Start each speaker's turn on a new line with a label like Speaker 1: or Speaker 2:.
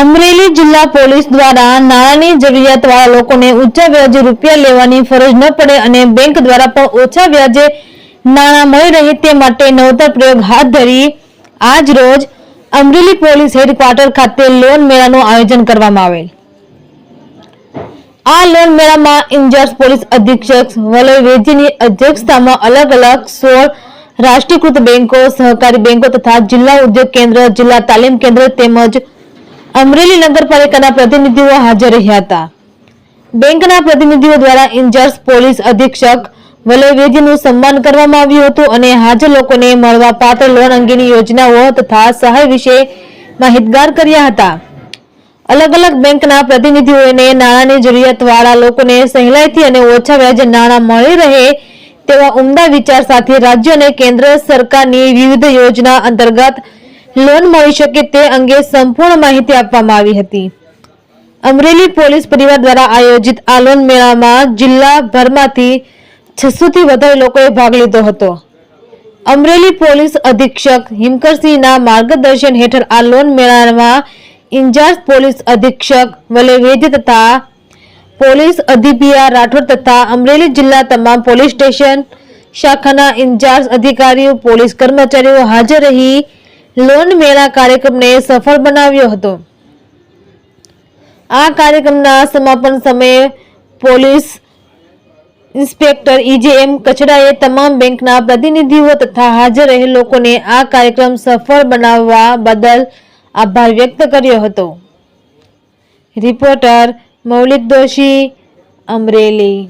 Speaker 1: અમરેલી જિલ્લા પોલીસ દ્વારા નાણાંની જરૂરિયાતવાળા લોકોને ઊંચા વ્યાજે રૂપિયા લેવાની ફરજ ન પડે અને બેંક દ્વારા પણ ઓછા વ્યાજે નાણાં મળી રહે તે માટે નવતર પ્રયોગ હાથ ધરી આજ રોજ અમરેલી પોલીસ હેડક્વાર્ટર ખાતે લોન મેળાનું આયોજન કરવામાં આવેલ. આ લોન મેળામાં ઇન્ચાર્જ પોલીસ અધિક્ષક વલય વેજીની અધ્યક્ષતામાં અલગ અલગ સોળ રાષ્ટ્રીયકૃત બેંકો, સહકારી બેંકો તથા જિલ્લા ઉદ્યોગ કેન્દ્ર, જિલ્લા તાલીમ કેન્દ્ર તેમજ અમરેલી નગરપાલિકાના પ્રતિનિધિઓ હાજર રહ્યા હતા. બેંકના પ્રતિનિધિઓ દ્વારા ઇન્ચાર્જ પોલીસ અધિક્ષક વલયવેદીનું સન્માન કરવામાં આવ્યું હતું અને હાજર લોકોને મળવા પાત્ર લોન અંગેની યોજનાઓ તથા સહાય વિશે માહિતગાર કર્યા હતા. અલગ અલગ બેંકના પ્રતિનિધિઓને નાણાંની જરૂરિયાતવાળા લોકોને સહેલાઈથી અને ઓછા વ્યાજે નાણાં મળી રહે તેવા ઉમદા વિચાર સાથે રાજ્ય અને કેન્દ્ર સરકારની વિવિધ યોજના અંતર્ગત લોન મળી શકે તે અંગે સંપૂર્ણ માહિતી આપવામાં આવી હતી. અમરેલી પોલીસ પરિવાર દ્વારા આયોજિત આ લોન મેળામાં જિલ્લાભરમાંથી છસો થી વધારે લોકોએ ભાગ લીધો હતો. અમરેલી પોલીસ અધિક્ષક હિમકરસિંહના માર્ગદર્શન હેઠળ આ લોન મેળામાં ઇન્ચાર્જ પોલીસ અધિક્ષક વલેવેદ તથા પોલીસ અધિપિયા રાઠોડ તથા અમરેલી જિલ્લા તમામ પોલીસ સ્ટેશન શાખાના ઇન્ચાર્જ અધિકારીઓ, પોલીસ કર્મચારીઓ હાજર રહી લોન મેળા કાર્યક્રમને સફળ બનાવ્યો હતો. આ કાર્યક્રમના સમાપન સમયે પોલીસ ઇન્સ્પેક્ટર ઈજેએમ કચડાએ તમામ બેંકના પ્રતિનિધિઓ તથા હાજર રહેલ લોકોને આ કાર્યક્રમ સફળ બનાવવા બદલ આભાર વ્યક્ત કર્યો હતો. રિપોર્ટર મૌલિક દોશી, અમરેલી.